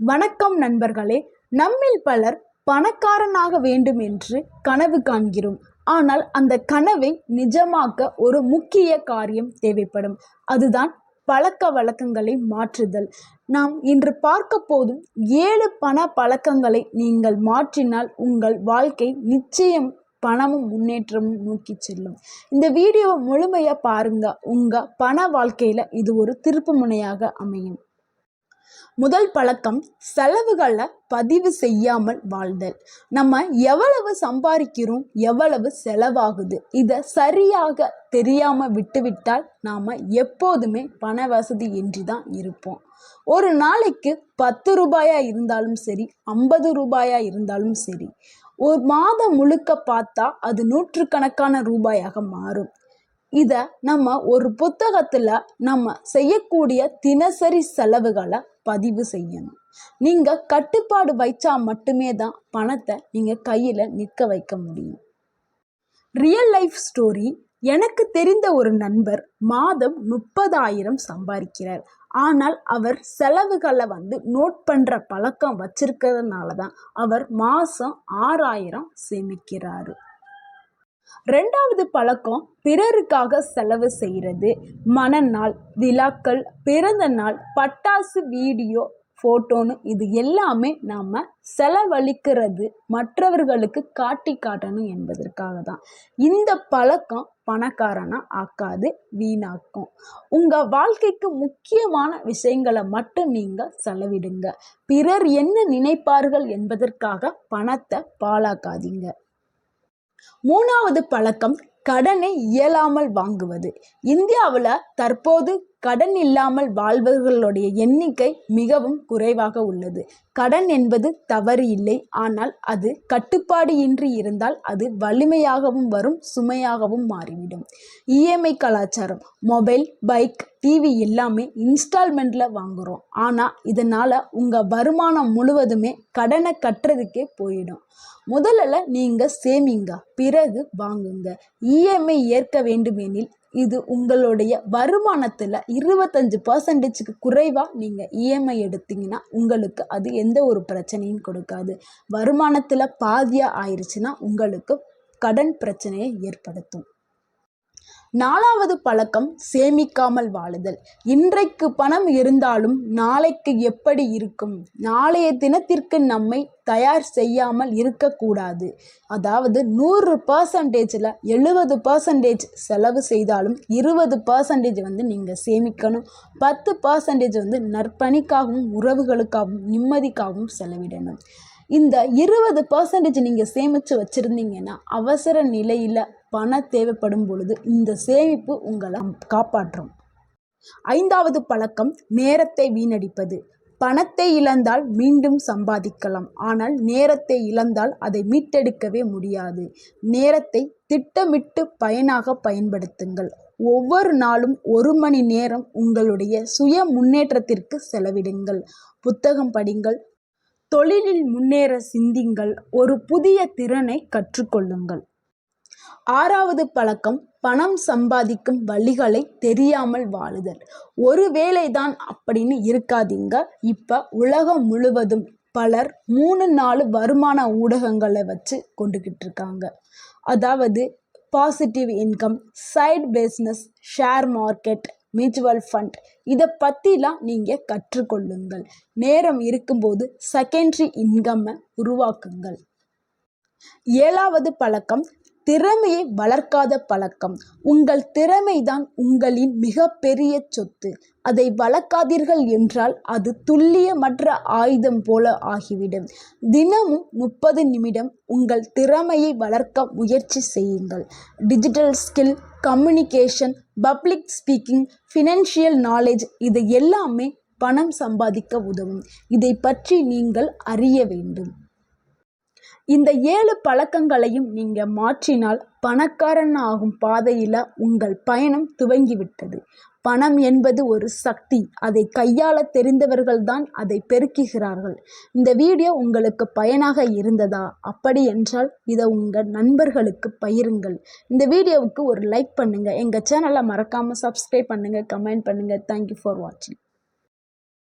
வணக்கம் நண்பர்களே நம்மில் பலர் பணக்காரனாக வேண்டும் என்று கனவு காண்கிறோம். ஆனால் அந்த கனவை நிஜமாக்க ஒரு முக்கிய காரியம் தேவைப்படும். அதுதான் பழக்க வழக்கங்களை மாற்றுதல். நாம் இன்று பார்க்க போதும் ஏழு பண பழக்கங்களை நீங்கள் மாற்றினால் உங்கள் வாழ்க்கை நிச்சயம் பணமும் முன்னேற்றமும் நோக்கி செல்லும். இந்த வீடியோவை முழுமையாக பாருங்க. உங்கள் பண வாழ்க்கையில் இது ஒரு திருப்பு முனையாக அமையும். முதல் பழக்கம் செலவுகளை பதிவு செய்யாமல் வாழ்தல். நம்ம எவ்வளவு சம்பாதிக்கிறோம் எவ்வளவு செலவாகுது இதை சரியாக தெரியாமல் விட்டுவிட்டால் நாம் எப்போதுமே பண வசதி இன்றி தான் இருப்போம். ஒரு நாளைக்கு பத்து ரூபாயா இருந்தாலும் சரி ஐம்பது ரூபாயா இருந்தாலும் சரி ஒரு மாதம் முழுக்க பார்த்தா அது நூற்றுக்கணக்கான ரூபாயாக மாறும். இதை நம்ம ஒரு புத்தகத்தில் நம்ம செய்யக்கூடிய தினசரி செலவுகளை பதிவு செய்யணும். நீங்கள் கட்டுப்பாடு வைச்சா மட்டுமே தான் பணத்தை நீங்கள் கையில் நிற்க வைக்க முடியும். ரியல் லைஃப் ஸ்டோரி எனக்கு தெரிந்த ஒரு நண்பர் மாதம் முப்பதாயிரம் சம்பாதிக்கிறார். ஆனால் அவர் செலவுகளை வந்து நோட் பண்ணுற பழக்கம் வச்சிருக்கிறதுனால தான் அவர் மாதம் ஆறாயிரம் சேமிக்கிறாரு. ரெண்டாவது பழக்கம் பிறருக்காக செலவு செய்கிறது. மனநாள் விழாக்கள் பிறந்த நாள் பட்டாசு வீடியோ ஃபோட்டோன்னு இது எல்லாமே நாம் செலவழிக்கிறது மற்றவர்களுக்கு காட்டி காட்டணும் என்பதற்காக தான். இந்த பழக்கம் பணக்காரனா ஆக்காது வீணாக்கும். உங்கள் வாழ்க்கைக்கு முக்கியமான விஷயங்களை மட்டும் நீங்கள் செலவிடுங்க. பிறர் என்ன நினைப்பார்கள் என்பதற்காக பணத்தை பாழாக்காதீங்க. மூணாவது பழக்கம் கடனை இயலாமல் வாங்குவது. இந்தியாவில் தற்போது கடன் இல்லாமல் வாழ்பவர்களுடைய எண்ணிக்கை மிகவும் குறைவாக உள்ளது. கடன் என்பது தவறு இல்லை. ஆனால் அது கட்டுப்பாடு இன்றி இருந்தால் அது வலிமையாகவும் வரும் சுமையாகவும் மாறிவிடும். இஎம்ஐ கலாச்சாரம் மொபைல் பைக் டிவி எல்லாமே இன்ஸ்டால்மெண்ட்டில் வாங்குகிறோம் ஆனால் இதனால் உங்கள் வருமானம் முழுவதுமே கடனை கட்டுறதுக்கே போயிடும். முதல்ல நீங்கள் சேமிங்க பிறகு வாங்குங்க. இஎம்ஐ ஏற்க வேண்டுமெனில் இது உங்களுடைய வருமானத்தில் இருபத்தஞ்சு பர்சன்டேஜுக்கு குறைவாக நீங்கள் இஎம்ஐ எடுத்தீங்கன்னா உங்களுக்கு அது எந்த ஒரு பிரச்சனையும் கொடுக்காது. வருமானத்தில் பாதியாக ஆயிடுச்சுன்னா உங்களுக்கு கடன் பிரச்சனையை ஏற்படுத்தும். நாலாவது பழக்கம் சேமிக்காமல் வாழுதல். இன்றைக்கு பணம் இருந்தாலும் நாளைக்கு எப்படி இருக்கும்? நாளைய தினத்திற்கு நம்மை தயார் செய்யாமல் இருக்கக்கூடாது. அதாவது நூறு பர்சன்டேஜில் எழுபது பர்சன்டேஜ் செலவு செய்தாலும் இருபது பர்சன்டேஜ் வந்து நீங்கள் சேமிக்கணும். பத்து பர்சன்டேஜ் வந்து நற்பணிக்காகவும் உறவுகளுக்காகவும் நிம்மதிக்காகவும் செலவிடணும். இந்த இருபது பர்சன்டேஜ் நீங்கள் சேமித்து வச்சுருந்தீங்கன்னா அவசர நிலையில் பணம் தேவைப்படும் பொழுது இந்த சேமிப்பு உங்களை காப்பாற்றும். ஐந்தாவது பழக்கம் நேரத்தை வீணடிப்பது. பணத்தை இழந்தால் மீண்டும் சம்பாதிக்கலாம். ஆனால் நேரத்தை இழந்தால் அதை மீட்டெடுக்கவே முடியாது. நேரத்தை திட்டமிட்டு பயனாக பயன்படுத்துங்கள். ஒவ்வொரு நாளும் ஒரு மணி நேரம் உங்களுடைய சுய முன்னேற்றத்திற்கு செலவிடுங்கள். புத்தகம் படிங்கள். தொழிலில் முன்னேற சிந்திங்கள். ஒரு புதிய திறனை கற்றுக்கொள்ளுங்கள். ஆறாவது பழக்கம் பணம் சம்பாதிக்கும் வழிகளை தெரியாமல் வாழுதல். ஒரு வேலைதான் அப்படின்னு இருக்காதீங்க. இப்போ உலகம் முழுவதும் பலர் மூணு நாலு வருமான ஊடகங்களை வச்சு கொண்டுக்கிட்டு இருக்காங்க. அதாவது positive income side business share market mutual fund இதை பற்றிலாம் நீங்கள் கற்றுக்கொள்ளுங்கள். நேரம் இருக்கும்போது செகண்ட்ரி இன்கம்மை உருவாக்குங்கள். ஏழாவது பழக்கம் திறமையை வளர்க்காத பழக்கம். உங்கள் திறமைதான் உங்களின் மிகப்பெரிய சொத்து. அதை வளர்க்காதீர்கள் என்றால் அது துல்லியமற்ற ஆயுதம் போல ஆகிவிடும். தினமும் முப்பது நிமிடம் உங்கள் திறமையை வளர்க்க முயற்சி செய்யுங்கள். Digital skill communication public speaking financial knowledge இது எல்லாமே பணம் சம்பாதிக்க உதவும். இதை பற்றி நீங்கள் அறிய வேண்டும். இந்த ஏழு பழக்கங்களையும் நீங்கள் மாற்றினால் பணக்காரன் ஆகும் பாதையில் உங்கள் பயணம் துவங்கிவிட்டது. பணம் என்பது ஒரு சக்தி. அதை கையாள தெரிந்தவர்கள்தான் அதை பெருக்குகிறார்கள். இந்த வீடியோ உங்களுக்கு பயனாக இருந்ததா? அப்படி என்றால் இதை உங்கள் நண்பர்களுக்கு பயிருங்கள் இந்த வீடியோவுக்கு ஒரு லைக் பண்ணுங்கள் எங்கள் சேனலை மறக்காமல் சப்ஸ்கிரைப் பண்ணுங்கள் கமெண்ட் பண்ணுங்கள் தேங்க்யூ ஃபார் வாட்சிங்